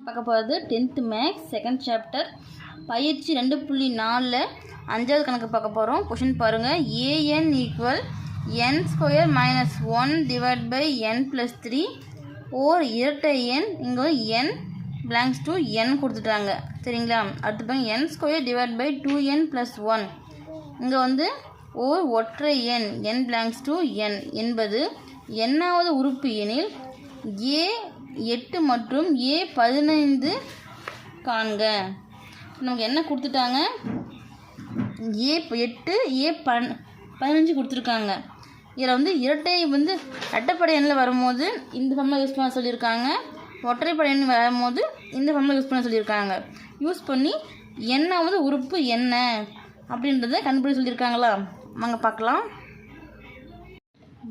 பார்க்க போகிறது tenth maths second chapter பயிற்சி ரெண்டு புள்ளி நாலில் அஞ்சாவது கணக்கு பார்க்க போகிறோம் கொஷின் பாருங்கள் a n equal n square minus one divide by n plus three ஓர் இரட்டை எண் இங்கே என் பிளாங்க்ஸ் டூ என் கொடுத்துட்டாங்க. சரிங்களா? அடுத்து பாருங்க. N square divide by two n plus one இங்கே வந்து ஓர் ஒற்றை எண் என் பிளாங்க்ஸ் டூ என் என்பது என்னாவது உறுப்பு எனில் ஏ எட்டு மற்றும் ஏ பதினைந்து காண்க. நமக்கு என்ன கொடுத்துட்டாங்க? ஏ எட்டு ஏ பன் பதினஞ்சு கொடுத்துருக்காங்க. இதில் வந்து இரட்டை வந்து ரெட்டைப்படை எண்ணில் வரும்போது இந்த ஃபார்மில் யூஸ் பண்ண சொல்லியிருக்காங்க. ஒற்றைப்படை எண் வரும்போது இந்த ஃபார்மில் யூஸ் பண்ண சொல்லியிருக்காங்க. யூஸ் பண்ணி எண்ணாவது உறுப்பு என்ன அப்படின்றத கண்டுபிடி சொல்லியிருக்காங்களா? வாங்க பார்க்கலாம்.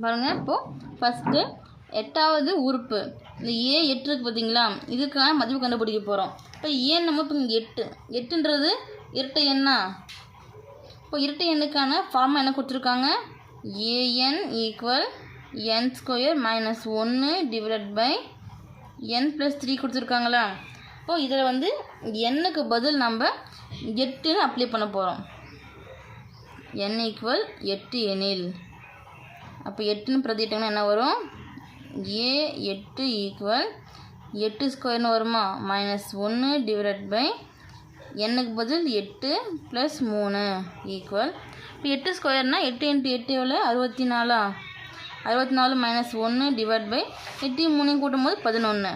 பாருங்கள் இப்போது ஃபஸ்ட்டு எட்டாவது உறுப்பு. இந்த ஏ எட்டு இருக்குது பார்த்தீங்களா இதுக்கான மதிப்பு கண்டுபிடிக்க போகிறோம் இப்போ ஏன் நம்ம இப்போ இங்கே எட்டு. எட்டுன்றது இரட்டை எண்ணா? இப்போ இரட்டை எண்ணுக்கான ஃபார்மாக என்ன கொடுத்துருக்காங்க? A n equal n square minus ஒன்று divide by n plus three கொடுத்துருக்காங்களா? இப்போ இதில் வந்து எண்ணுக்கு பதில் நம்ம எட்டுன்னு அப்ளை பண்ண போகிறோம் என் ஈக்குவல் எட்டு எனில். அப்போ எட்டுன்னு பிரதிட்டோம்னா என்ன வரும்? ஏ எட்டு ஈக்குவல் எட்டு ஸ்கொயர்னு வருமா? மைனஸ் ஒன்று டிவைட் பை எண்ணுக்கு பதில் எட்டு ப்ளஸ் மூணு ஈக்குவல் இப்போ எட்டு ஸ்கொயர்னால் எட்டு இன்ட்டு எட்டு எவ்வளோ அறுபத்தி நாலா? அறுபத்தி நாலு மைனஸ் ஒன்று டிவைட் பை எட்டு மூணையும் கூட்டும்போது பதினொன்று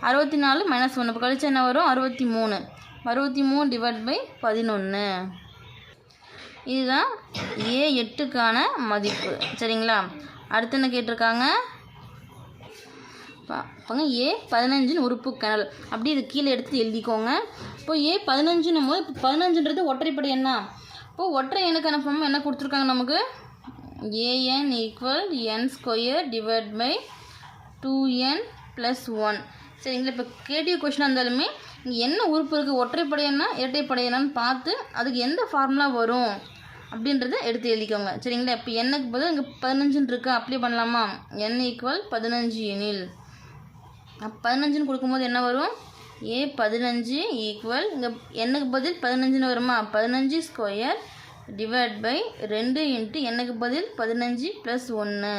அறுபத்தி நாலு மைனஸ் ஒன்று இப்போ கழிச்சா என்ன வரும்? அறுபத்தி மூணு. அறுபத்தி மூணு டிவைட் பை பதினொன்று இதுதான் ஏ எட்டுக்கான மதிப்பு. சரிங்களா? அடுத்து என்ன கேட்டிருக்காங்க? பா- பாங்க ஏ பதினஞ்சுன்னு உறுப்பு கணல் அப்படி இது கீழே எடுத்து எழுதிக்கோங்க. இப்போ ஏ பதினஞ்சுன்னும் போது இப்போ பதினஞ்சுன்றது ஒற்றைப்படை என்ன? இப்போ ஒற்றை எண்ணுக்கான ஃபார்ம் என்ன கொடுத்துருக்காங்க நமக்கு? A n equal n square divide by two n plus one சரிங்களா இப்போ கேட்டிய கொஷினாக இருந்தாலுமே இங்கே என்ன உறுப்பு இருக்குது ஒற்றைப்படையன்னா இரட்டைப்படையனான்னு பார்த்து அதுக்கு எந்த ஃபார்முலா வரும்? அப்படின்றத எடுத்து எழுதிக்கோங்க. சரிங்களா? இப்போ எண்ணுக்கு பதில் இங்கே பதினஞ்சுன்னு இருக்கா. அப்ளை பண்ணலாமா? என் ஈக்குவல் பதினஞ்சு எனில். பதினஞ்சுன்னு கொடுக்கும்போது என்ன வரும்? ஏ பதினஞ்சு ஈக்குவல் இங்கே எண்ணுக்கு பதில் பதினஞ்சுன்னு வருமா? பதினஞ்சு ஸ்கொயர் டிவைட் பை ரெண்டு இன்ட்டு எண்ணுக்கு பதில்? பதினஞ்சு ப்ளஸ் ஒன்று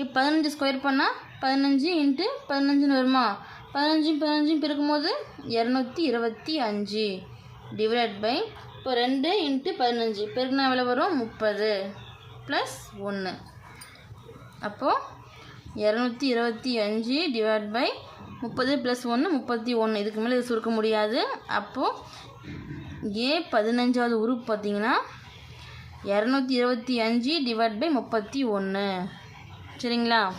இப்போ பதினஞ்சு ஸ்கொயர் பண்ணால் பதினஞ்சு இன்ட்டு பதினஞ்சுன்னு வருமா? பதினஞ்சு பதினஞ்சும் பிறக்கும்போது இரநூத்தி இருபத்தி அஞ்சு. டிவைட் பை இப்போ ரெண்டு இன்ட்டு பதினஞ்சு. பெருக்குனா எவ்வளோ வரும்? முப்பது ப்ளஸ் ஒன்று அப்போது இரநூத்தி இருபத்தி அஞ்சு டிவைட் பை முப்பது ப்ளஸ் ஒன்று முப்பத்தி ஒன்று இதுக்கு மேலே இது சுருக்க முடியாது. அப்போது ஏ பதினஞ்சாவது உறுப்பு பார்த்தீங்கன்னா இரநூத்தி இருபத்தி அஞ்சு டிவைட் பை முப்பத்தி ஒன்று சரிங்களா?